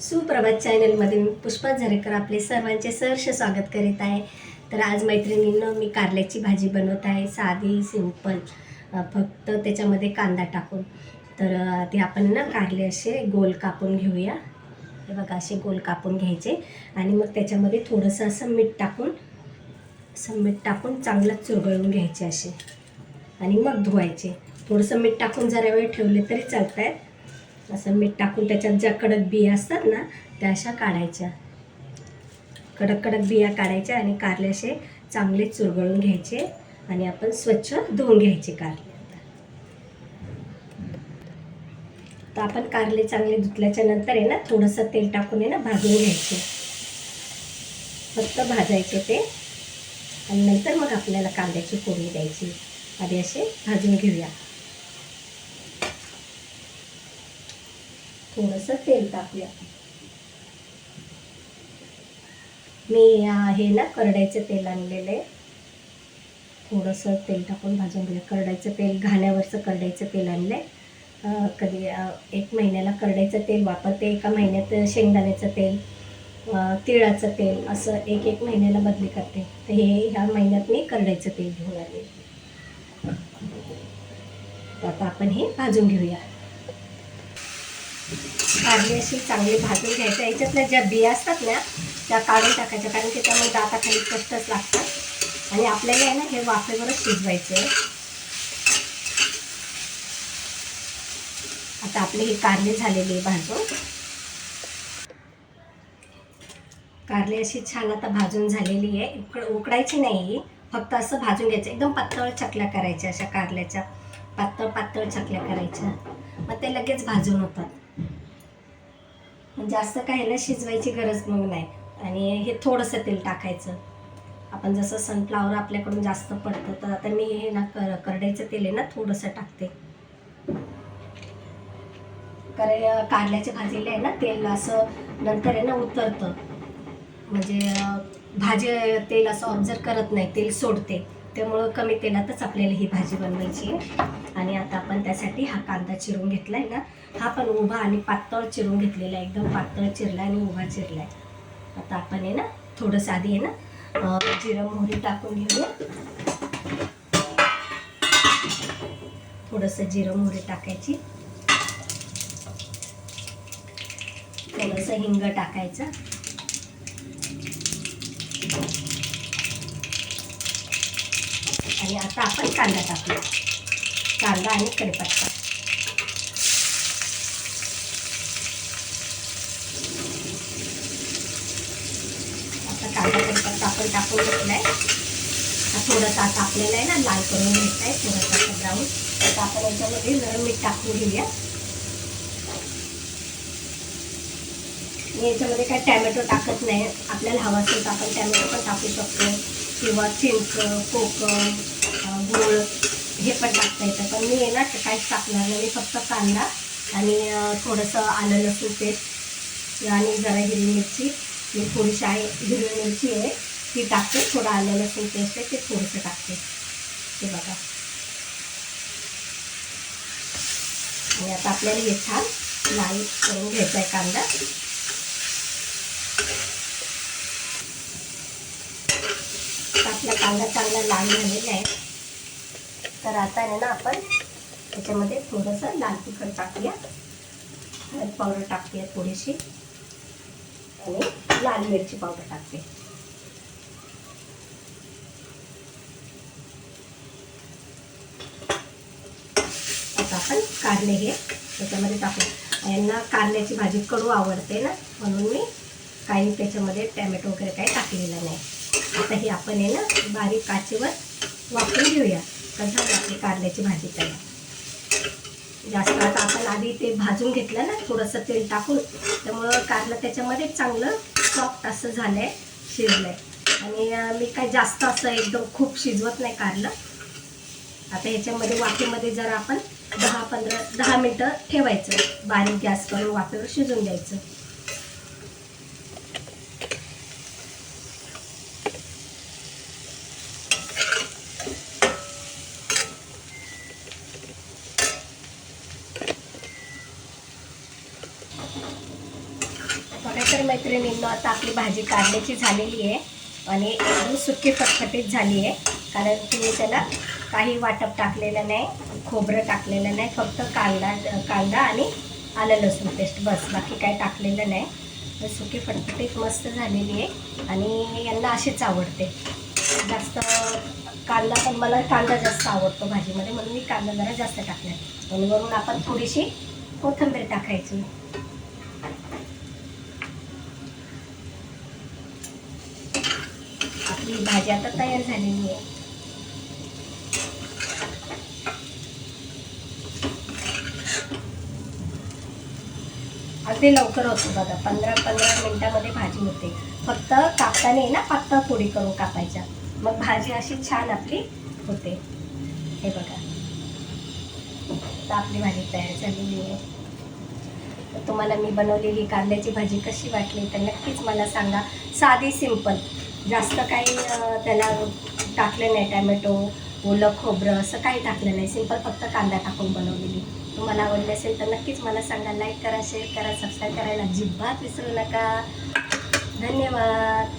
सुप्रभात चॅनलमध्ये मी पुष्पा झरेकर आपले सर्वांचे सहर्ष स्वागत करीत आहे. तर आज मैत्रिणींनं मी कारल्याची भाजी बनवत आहे. साधी सिंपल फक्त त्याच्यामध्ये कांदा टाकून. तर ते आपण ना कारले असे गोल कापून घेऊया. हे बघा असे गोल कापून घ्यायचे. आणि मग त्याच्यामध्ये थोडंसं असं मीठ टाकून असं मीठ टाकून चांगलं चुरगळून घ्यायचे असे. आणि मग धुवायचे. थोडंसं मीठ टाकून जरा वेळ ठेवले तरी चालत आहेत असं मीठ टाकून त्याच्यात ज्या कडक बिया असतात ना त्या अशा काढायच्या. कडक कडक बिया काढायच्या आणि कारले असे चांगले चुरगळून घ्यायचे आणि आपण स्वच्छ धुवून घ्यायचे कारले. तर आपण कारले चांगले धुतल्याच्या नंतर आहे ना थोडंसं तेल टाकून आहे ना भाजून घ्यायचे. फक्त भाजायचे ते. आणि नंतर मग आपल्याला कांद्याची फोडणी द्यायची. आधी असे भाजून घेऊया. थोडंसं तेल टाकूया. मी हे ना करड्याचं तेल आणलेलं आहे. थोडंसं तेल टाकून भाजून घेऊया. करड्याचं तेल घाण्यावरचं करड्याचं तेल आणलं आहे कधी एक महिन्याला करड्याचं तेल वापरते एका महिन्यात शेंगदाण्याचं तेल तिळाचं तेल असं एक एक महिन्याला बदली करते. तर हे ह्या महिन्यात मी करड्याचं तेल घेऊन आले. तर आता आपण हे भाजून घेऊया. कारली अशी चांगली भाजून घ्यायच्या याच्यातल्या ज्या बिया असतात ना त्या काढून टाकायच्या. कारण की त्यामुळे दाताखाली कष्टच लागतात. आणि आपल्याला आहे ना हे वाफेवरच शिजवायचं आहे आता आपली ही कारली झालेली आहे भाजून. कारली अशी छान आता भाजून झालेली आहे. उकड उकडायची नाही. फक्त असं भाजून घ्यायचं. एकदम पातळ चकल्या करायच्या अशा कारल्याच्या. पातळ पातळ चकल्या करायच्या. मग ते लगेच भाजून होतात. जास्त काही ना शिजवायची गरज मग नाही. आणि हे थोडंसं तेल टाकायचं. आपण जसं सनफ्लावर आपल्याकडून जास्त पडतं तर आता मी हे ना कर करड्याचं तेल आहे ना थोडंसं टाकते. कारण कारल्याच्या भाजीला आहे ना तेल असं नंतर आहे ना उतरतं. म्हणजे भाजी तेल असं ऑब्झर्व करत नाही तेल सोडते. त्यामुळं कमी तेलातच आपल्याला ही भाजी बनवायची आहे. आणि आता आपण त्यासाठी हा कांदा चिरून घेतला आहे ना हा पण उभा आणि पातळ चिरून घेतलेला आहे एकदम पातळ चिरला आणि उभा चिरला आहे आता आपण आहे ना थोडंसं आधी आहे ना जिरं मोहरी टाकून घेऊया. थोडंसं जिरं मोहरी टाकायची. थोडंसं हिंग टाकायचं. आणि आता आपण कांदा टाकूया. कांदा आणि कढीपत्ता आता कांदा कढीपत्ता आपण टाकून घेतलाय. थोडासा आता आपल्याला आहे ना लाल करून घ्यायचा आहे थोडासा ब्राऊन आता आपण याच्यामध्ये जरा मीठ टाकून घेऊया. याच्यामध्ये काय टॅमॅटो टाकत नाही. आपल्याला हवा असेल तर आपण टॅमॅटो पण टाकू शकतो. किंवा चिंच कोकम हे पण टाकता येतं. पण मी आहे ना काहीच टाकणार नाही. फक्त कांदा आणि थोडंसं आलं लसूण पेस्ट आणि जरा हिरवी मिरची. मी थोडीशी आहे हिरवी मिरची आहे ती टाकते. थोडं आलं लसूण पेस्ट आहे ते थोडंसं टाकते. ते बघा. आणि आता आपल्याला हे छान लाल करून घ्यायचा आहे कांदा. आपला कांदा चांगला लाल झालेला आहे. तर आता आहे ना आपण त्याच्यामध्ये थोडंसं लाल तिखट टाकूया. हळद पावडर टाकूया थोडीशी. आणि लाल मिरची पावडर टाकते. आता आपण कारले हे त्याच्यामध्ये टाकू यांना कारल्याची भाजी कडू आवडते ना म्हणून मी काही त्याच्यामध्ये टॅमॅटो वगैरे काही टाकलेलं नाही. आता हे आपण आहे ना बारीक काचेवर वापरून घेऊया. कसं आपली कारल्याची भाजी त्याला जास्त आता आपण आधी ते भाजून घेतलं ना थोडंसं तेल टाकून त्यामुळं कारलं त्याच्यामध्ये चांगलं सॉफ्ट असं झालं आहे शिजलं आहे आणि मी काय जास्त असं एकदम खूप शिजवत नाही कारलं. आता ह्याच्यामध्ये वाफेमध्ये जर आपण दहा पंधरा दहा मिनटं ठेवायचं. बारीक गॅस करून वाफेवर शिजून द्यायचं. तर मैत्रिणींनो आता आपली भाजी काढण्याची झालेली आहे आणि एकदम सुकी फटफटीत झाली आहे. कारण तुम्ही त्याला काही वाटप टाकलेलं नाही खोबरं टाकलेलं नाही फक्त कांदा कांदा आणि आलं लसूण पेस्ट बस. बाकी काही टाकलेलं नाही. तर सुकी फटफटीत मस्त झालेली आहे आणि यांना अशीच आवडते. जास्त कांदा पण मला कांदा जास्त आवडतो भाजीमध्ये म्हणून मी कांदा जरा जास्त टाकला आणि वरून आपण थोडीशी कोथिंबीर टाकायची. आपली भाजी आता तयार झालेली आहे. अगदी लवकर होतो बघा पंधरा पंधरा मिनिटामध्ये भाजी होते. फक्त कापताने ना पातळ पोळी करून कापायच्या. मग भाजी अशी छान आपली होते. हे बघा. तर आपली भाजी तयार झालेली आहे. तुम्हाला मी बनवलेली कांद्याची भाजी कशी वाटली तर नक्कीच मला सांगा. साधी सिंपल. जास्त काही त्याला टाकलं नाही टॅमॅटो ओलं खोबरं असं काही टाकलं नाही. सिंपल फक्त कांदा टाकून बनवलेली. तुम्हाला आवडली असेल तर नक्कीच मला सांगा. लाईक करा शेअर करा सबस्क्राईब करायला अजिबात विसरू नका. धन्यवाद.